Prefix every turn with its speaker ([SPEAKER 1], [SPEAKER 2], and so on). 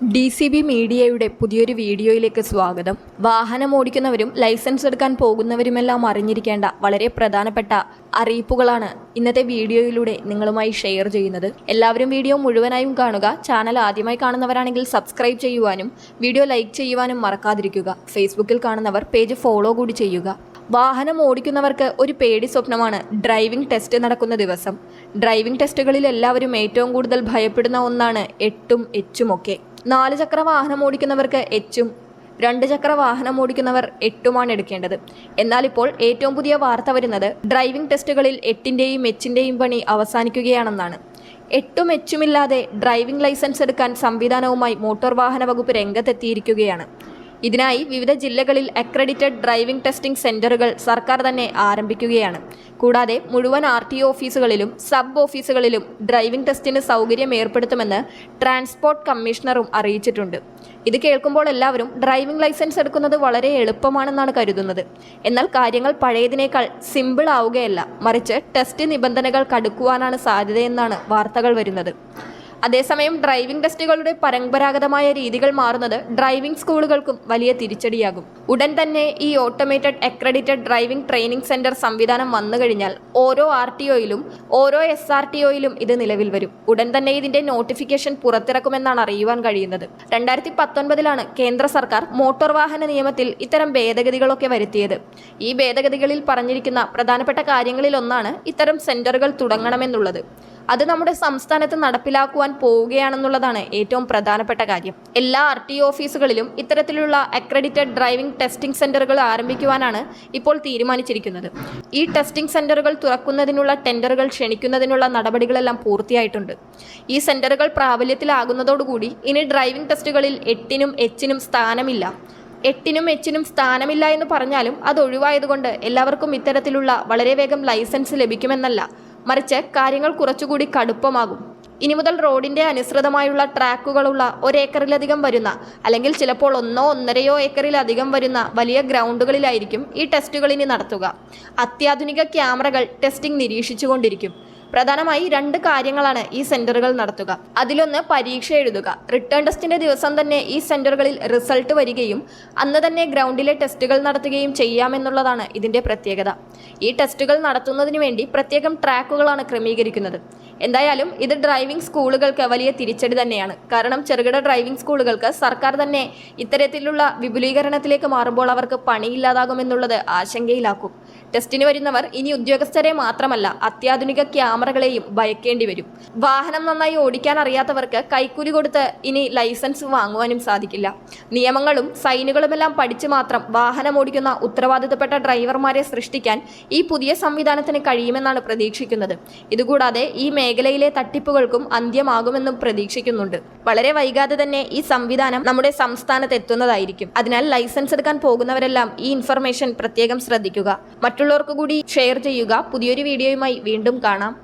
[SPEAKER 1] D C B മീഡിയയുടെ പുതിയൊരു വീഡിയോയിലേക്ക് സ്വാഗതം. വാഹനം ഓടിക്കുന്നവരും ലൈസൻസ് എടുക്കാൻ പോകുന്നവരുമെല്ലാം അറിഞ്ഞിരിക്കേണ്ട വളരെ പ്രധാനപ്പെട്ട അറിയിപ്പുകളാണ് ഇന്നത്തെ വീഡിയോയിലൂടെ നിങ്ങളുമായി ഷെയർ ചെയ്യുന്നത്. എല്ലാവരും വീഡിയോ മുഴുവനായും കാണുക ചാനൽ ആദ്യമായി കാണുന്നവരാണെങ്കിൽ സബ്സ്ക്രൈബ് ചെയ്യുവാനും വീഡിയോ ലൈക്ക് ചെയ്യുവാനും മറക്കാതിരിക്കുക. ഫേസ്ബുക്കിൽ കാണുന്നവർ പേജ് ഫോളോ കൂടി ചെയ്യുക. വാഹനം ഓടിക്കുന്നവർക്ക് ഒരു പേടി സ്വപ്നമാണ് ഡ്രൈവിംഗ് ടെസ്റ്റ് നടക്കുന്ന ദിവസം. ഡ്രൈവിംഗ് ടെസ്റ്റുകളിൽ എല്ലാവരും ഏറ്റവും കൂടുതൽ ഭയപ്പെടുന്ന ഒന്നാണ് എട്ടും എച്ചും ഒക്കെ നാല് ചക്ര വാഹനം ഓടിക്കുന്നവർക്ക് എച്ചും രണ്ട് ചക്ര വാഹനം ഓടിക്കുന്നവർ എട്ടുമാണ് എടുക്കേണ്ടത്. എന്നാൽ ഇപ്പോൾ ഏറ്റവും പുതിയ വാർത്ത വരുന്നത് ഡ്രൈവിംഗ് ടെസ്റ്റുകളിൽ എട്ടിന്റെയും എച്ചിന്റെയും പണി അവസാനിക്കുകയാണെന്നാണ്. എട്ടും എച്ചുമില്ലാതെ ഡ്രൈവിംഗ് ലൈസൻസ് എടുക്കാൻ സംവിധാനവുമായി മോട്ടോർ വാഹന വകുപ്പ് രംഗത്തെത്തിയിരിക്കുകയാണ്. ഇതിനായി വിവിധ ജില്ലകളിൽ അക്രഡിറ്റഡ് ഡ്രൈവിംഗ് ടെസ്റ്റിംഗ് സെന്ററുകൾ സർക്കാർ തന്നെ ആരംഭിക്കുകയാണ്. കൂടാതെ മുഴുവൻ ആർ ടി ഓഫീസുകളിലും സബ് ഓഫീസുകളിലും ഡ്രൈവിംഗ് ടെസ്റ്റിന് സൗകര്യം ഏർപ്പെടുത്തുമെന്ന് ട്രാൻസ്പോർട്ട് കമ്മീഷണറും അറിയിച്ചിട്ടുണ്ട്. ഇത് കേൾക്കുമ്പോൾ എല്ലാവരും ഡ്രൈവിംഗ് ലൈസൻസ് എടുക്കുന്നത് വളരെ എളുപ്പമാണെന്നാണ് കരുതുന്നത്. എന്നാൽ കാര്യങ്ങൾ പഴയതിനേക്കാൾ സിമ്പിൾ ആവുകയല്ല. മറിച്ച് ടെസ്റ്റ് നിബന്ധനകൾ കടുക്കുവാനാണ് സാധ്യതയെന്നാണ് വാർത്തകൾ വരുന്നത്. അതേസമയം ഡ്രൈവിംഗ് ടെസ്റ്റുകളുടെ പരമ്പരാഗതമായ രീതികൾ മാറുന്നത് ഡ്രൈവിംഗ് സ്കൂളുകൾക്കും വലിയ തിരിച്ചടിയാകും. ഉടൻ തന്നെ ഈ automated accredited driving training centre സംവിധാനം വന്നു കഴിഞ്ഞാൽ ഓരോ ആർ ടി ഒയിലും ഓരോ എസ് ആർ ടി ഒയിലും ഇത് നിലവിൽ വരും. ഉടൻ തന്നെ ഇതിന്റെ നോട്ടിഫിക്കേഷൻ പുറത്തിറക്കുമെന്നാണ് അറിയുവാൻ കഴിയുന്നത്. രണ്ടായിരത്തി പത്തൊൻപതിലാണ് കേന്ദ്ര സർക്കാർ മോട്ടോർ വാഹന നിയമത്തിൽ ഇത്തരം ഭേദഗതികളൊക്കെ വരുത്തിയത്. ഈ ഭേദഗതികളിൽ പറഞ്ഞിരിക്കുന്ന പ്രധാനപ്പെട്ട കാര്യങ്ങളിലൊന്നാണ് ഇത്തരം സെന്ററുകൾ തുടങ്ങണമെന്നുള്ളത്. അത് നമ്മുടെ സംസ്ഥാനത്ത് നടപ്പിലാക്കുവാൻ പോവുകയാണെന്നുള്ളതാണ് ഏറ്റവും പ്രധാനപ്പെട്ട കാര്യം. എല്ലാ ആർ ടി ഓഫീസുകളിലും ഇത്തരത്തിലുള്ള അക്രഡിറ്റഡ് ഡ്രൈവിംഗ് ടെസ്റ്റിംഗ് സെന്ററുകൾ ആരംഭിക്കുവാനാണ് ഇപ്പോൾ തീരുമാനിച്ചിരിക്കുന്നത്. ഈ ടെസ്റ്റിംഗ് സെന്ററുകൾ തുറക്കുന്നതിനുള്ള ടെൻഡറുകൾ ക്ഷണിക്കുന്നതിനുള്ള നടപടികളെല്ലാം പൂർത്തിയായിട്ടുണ്ട്. ഈ സെന്ററുകൾ പ്രാബല്യത്തിലാകുന്നതോടുകൂടി ഇനി ഡ്രൈവിംഗ് ടെസ്റ്റുകളിൽ എട്ടിനും എച്ചിനും സ്ഥാനമില്ല. എട്ടിനും എച്ചിനും സ്ഥാനമില്ല എന്ന് പറഞ്ഞാലും അത് ഒഴിവായതുകൊണ്ട് എല്ലാവർക്കും ഇത്തരത്തിലുള്ള വളരെ വേഗം ലൈസൻസ് ലഭിക്കുമെന്നല്ല മറിച്ച് കാര്യങ്ങൾ കുറച്ചുകൂടി കടുപ്പമാകും. ഇനി മുതൽ റോഡിന്റെ അനുസൃതമായുള്ള ട്രാക്കുകളുള്ള ഒരേക്കറിലധികം വരുന്ന അല്ലെങ്കിൽ ചിലപ്പോൾ ഒന്നോ ഒന്നരയോ ഏക്കറിലധികം വരുന്ന വലിയ ഗ്രൗണ്ടുകളിലായിരിക്കും ഈ ടെസ്റ്റുകൾ ഇനി നടത്തുക. അത്യാധുനിക ക്യാമറകൾ ടെസ്റ്റിംഗ് നിരീക്ഷിച്ചുകൊണ്ടിരിക്കും. പ്രധാനമായി രണ്ട് കാര്യങ്ങളാണ് ഈ സെന്ററുകൾ നടത്തുക. അതിലൊന്ന് പരീക്ഷ എഴുതുക. റിട്ടേൺ ടെസ്റ്റിന്റെ ദിവസം തന്നെ ഈ സെന്ററുകളിൽ റിസൾട്ട് വരികയും അന്ന് തന്നെ ഗ്രൗണ്ടിലെ ടെസ്റ്റുകൾ നടത്തുകയും ചെയ്യാമെന്നുള്ളതാണ് ഇതിന്റെ പ്രത്യേകത. ഈ ടെസ്റ്റുകൾ നടത്തുന്നതിന് വേണ്ടി പ്രത്യേകം ട്രാക്കുകളാണ് ക്രമീകരിക്കുന്നത്. എന്തായാലും ഇത് ഡ്രൈവിംഗ് സ്കൂളുകൾക്ക് വലിയ തിരിച്ചടി തന്നെയാണ്. കാരണം ചെറുകിട ഡ്രൈവിംഗ് സ്കൂളുകൾക്ക് സർക്കാർ തന്നെ ഇത്തരത്തിലുള്ള വിപുലീകരണത്തിലേക്ക് മാറുമ്പോൾ അവർക്ക് പണിയില്ലാതാകുമെന്നുള്ളത് ആശങ്കയിലാക്കും. ടെസ്റ്റിന് വരുന്നവർ ഇനി ഉദ്യോഗസ്ഥരെ മാത്രമല്ല അത്യാധുനിക ക്യാമറകളെയും ഭയക്കേണ്ടി വരും. വാഹനം നന്നായി ഓടിക്കാൻ അറിയാത്തവർക്ക് കൈക്കൂലി കൊടുത്ത് ഇനി ലൈസൻസ് വാങ്ങുവാനും സാധിക്കില്ല. നിയമങ്ങളും സൈനുകളുമെല്ലാം പഠിച്ചു മാത്രം വാഹനം ഓടിക്കുന്ന ഉത്തരവാദിത്തപ്പെട്ട ഡ്രൈവർമാരെ സൃഷ്ടിക്കാൻ ഈ പുതിയ സംവിധാനത്തിന് കഴിയുമെന്നാണ് പ്രതീക്ഷിക്കുന്നത്. ഇതുകൂടാതെ ഈ മേഖലയിലെ തട്ടിപ്പുകൾക്കും അന്ത്യമാകുമെന്നും പ്രതീക്ഷിക്കുന്നുണ്ട്. വളരെ വൈകാതെ തന്നെ ഈ സംവിധാനം നമ്മുടെ സംസ്ഥാനത്ത് എത്തുന്നതായിരിക്കും. അതിനാൽ ലൈസൻസ് എടുക്കാൻ പോകുന്നവരെല്ലാം ഈ ഇൻഫർമേഷൻ പ്രത്യേകം ശ്രദ്ധിക്കുക. മറ്റുള്ളവർക്ക് കൂടി ഷെയർ ചെയ്യുക. പുതിയൊരു വീഡിയോയുമായി വീണ്ടും കാണാം.